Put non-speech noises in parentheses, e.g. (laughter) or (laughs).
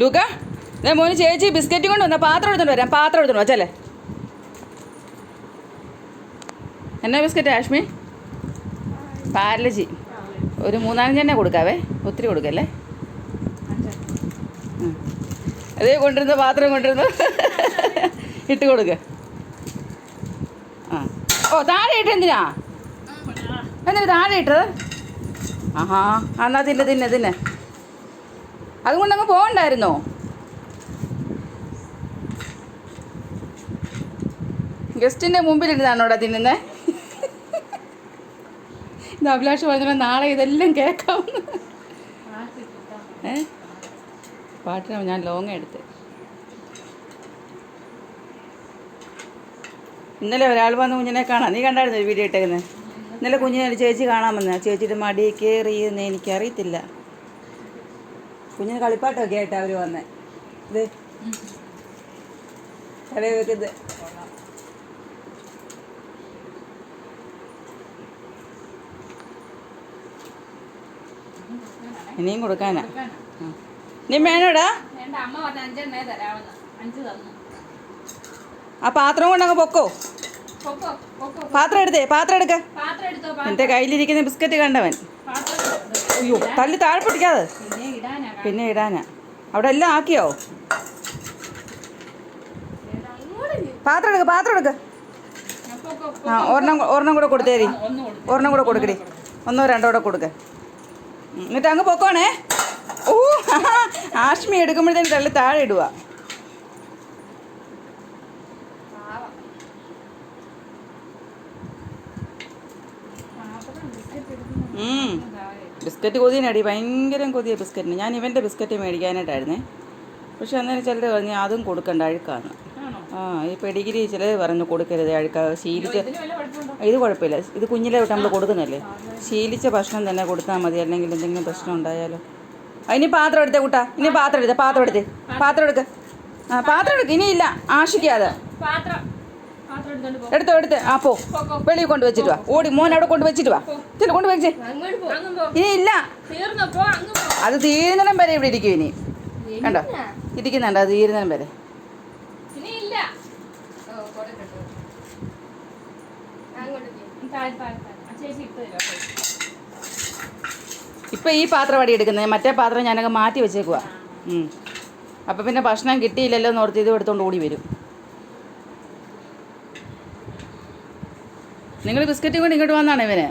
ലൂക്ക ഞാൻ മോന് ചേച്ചി ബിസ്ക്കറ്റ് കൊണ്ട് വന്നാൽ പാത്രം എടുത്തോണ്ട് വരാം പാത്രം എടുത്തോണ്ട് വച്ചല്ലേ എന്നാ ബിസ്ക്കറ്റ് ആഷ്മി? പാരലജി. ഒരു മൂന്നാലഞ്ച് തന്നെ കൊടുക്കാവേ ഒത്തിരി കൊടുക്കല്ലേ? അതേ കൊണ്ടിരുന്ന പാത്രം കൊണ്ടിരുന്നു (laughs) ഇട്ട് കൊടുക്ക. ആ. ഓ താഴെ ഇട്ട് എന്തിനാ? എന്തിനാ താഴെ ഇട്ടത്? ആഹാ എന്നാ തിന്നെ തിന്നെ തിന്നെ. അതുകൊണ്ടങ്ങ് പോകണ്ടായിരുന്നോ? ഗസ്റ്റിന്റെ മുമ്പിലിരുന്നാണോടാ തിന്നുന്നത് ഇത് അഭിലാഷ് പറഞ്ഞ നാളെ ഇതെല്ലാം കേൾക്കാം. ഏ? പാട്ടിന് ഞാൻ ലോങ് എടുത്ത്. ഇന്നലെ ഒരാൾ വന്ന് കുഞ്ഞിനെ കാണാം നീ കണ്ടായിരുന്നു ഒരു വീഡിയോ ഇട്ടേക്കുന്നത് ഇന്നലെ കുഞ്ഞിനെ ചേച്ചി ആ ചേച്ചിയുടെ മടി കയറിയെന്ന് എനിക്കറിയത്തില്ല. കുഞ്ഞിന് കളിപ്പാട്ടൊക്കെ ആയിട്ട് അവർ വന്നേ. ഇത്. വെക്കുന്നത് ഇനിയും കൊടുക്കാനാ? ഇനിയും നീ വേണോടാ ആ പാത്രം കൊണ്ടങ്ങ് പൊക്കോ. പാത്രം എടുത്തേ പാത്രം എടുക്ക. എന്റെ കയ്യിലിരിക്കുന്ന ബിസ്ക്കറ്റ് കണ്ടവൻ. അയ്യോ തല്ലി താഴെ പിടിക്കാതെ പിന്നെ ഇടാനാ. അവിടെ എല്ലാം ആക്കിയോ? പാത്രം എടുക്ക പാത്രം എടുക്ക. ആ ഒരെണ്ണം ഒരെണ്ണം കൂടെ കൊടുത്തേരി. ഒരെണ്ണം കൂടെ കൊടുക്കടി. ഒന്നോ രണ്ടോ കൂടെ കൊടുക്ക. എന്നിട്ട് അങ്ങ് പൊക്കോണേ. ഓ ആഷ്മി എടുക്കുമ്പോഴത്തേന് തള്ളി താഴെ ഇടുക ഉം. ബിസ്ക്കറ്റ് കൊതിയനടി ഭയങ്കര കൊതിയ ബിസ്ക്കറ്റിന്. ഞാൻ ഇവന്റെ ബിസ്ക്കറ്റ് മേടിക്കാനായിട്ടായിരുന്നേ. പക്ഷെ അന്നേരം ചിലർ പറഞ്ഞു അതും കൊടുക്കണ്ട അഴുക്കാന്ന്. ആ ഈ പെഡിഗിരി ചിലർ പറഞ്ഞു കൊടുക്കരുത് അഴുക്ക. ശീലിച്ച? ഇത് കുഴപ്പമില്ല. ഇത് കുഞ്ഞിലെ തൊട്ട് നമ്മൾ കൊടുക്കുന്നല്ലേ ശീലിച്ച ഭക്ഷണം തന്നെ കൊടുത്താൽ മതി അല്ലെങ്കിൽ എന്തെങ്കിലും പ്രശ്നം ഉണ്ടായാലോ. ഇനി പാത്രം എടുത്തേ കൂട്ടാ. ഇനി പാത്രം എടുത്തേ പാത്രം എടുത്തേ. പാത്രം എടുക്ക. ആ പാത്രം എടുക്ക. ഇനിയില്ല ആശിക്കാതെ പാത്രം. എടുത്തോ എടുത്ത്. ആ പോ. വെളി വെളിയിൽ കൊണ്ട് വെച്ചിട്ട് വാ. ഓടി മോൻ അവിടെ കൊണ്ട് വെച്ചിട്ട് വാ. ചെല്ലു കൊണ്ട് വെച്ചേ. ഇനി ഇല്ല. അത് തീരുന്നിടം വരെ ഇവിടെ ഇരിക്കും ഇനി. കണ്ടോ? ഇരിക്കുന്നുണ്ട് അത് തീരുന്നിടം വരെ. ഇപ്പം ഈ പാത്രം അടി എടുക്കുന്നത് മറ്റേ പാത്രം ഞാനങ്ങ് മാറ്റി വെച്ചേക്കുവാ. അപ്പം പിന്നെ ഭക്ഷണം കിട്ടിയില്ലല്ലോ എന്ന് ഓർത്ത് ഇത് എടുത്തോണ്ട് ഓടി വരും. നിങ്ങൾ ബിസ്ക്കറ്റും കൊണ്ട് ഇങ്ങോട്ട് വന്നാണ് ഇവന്?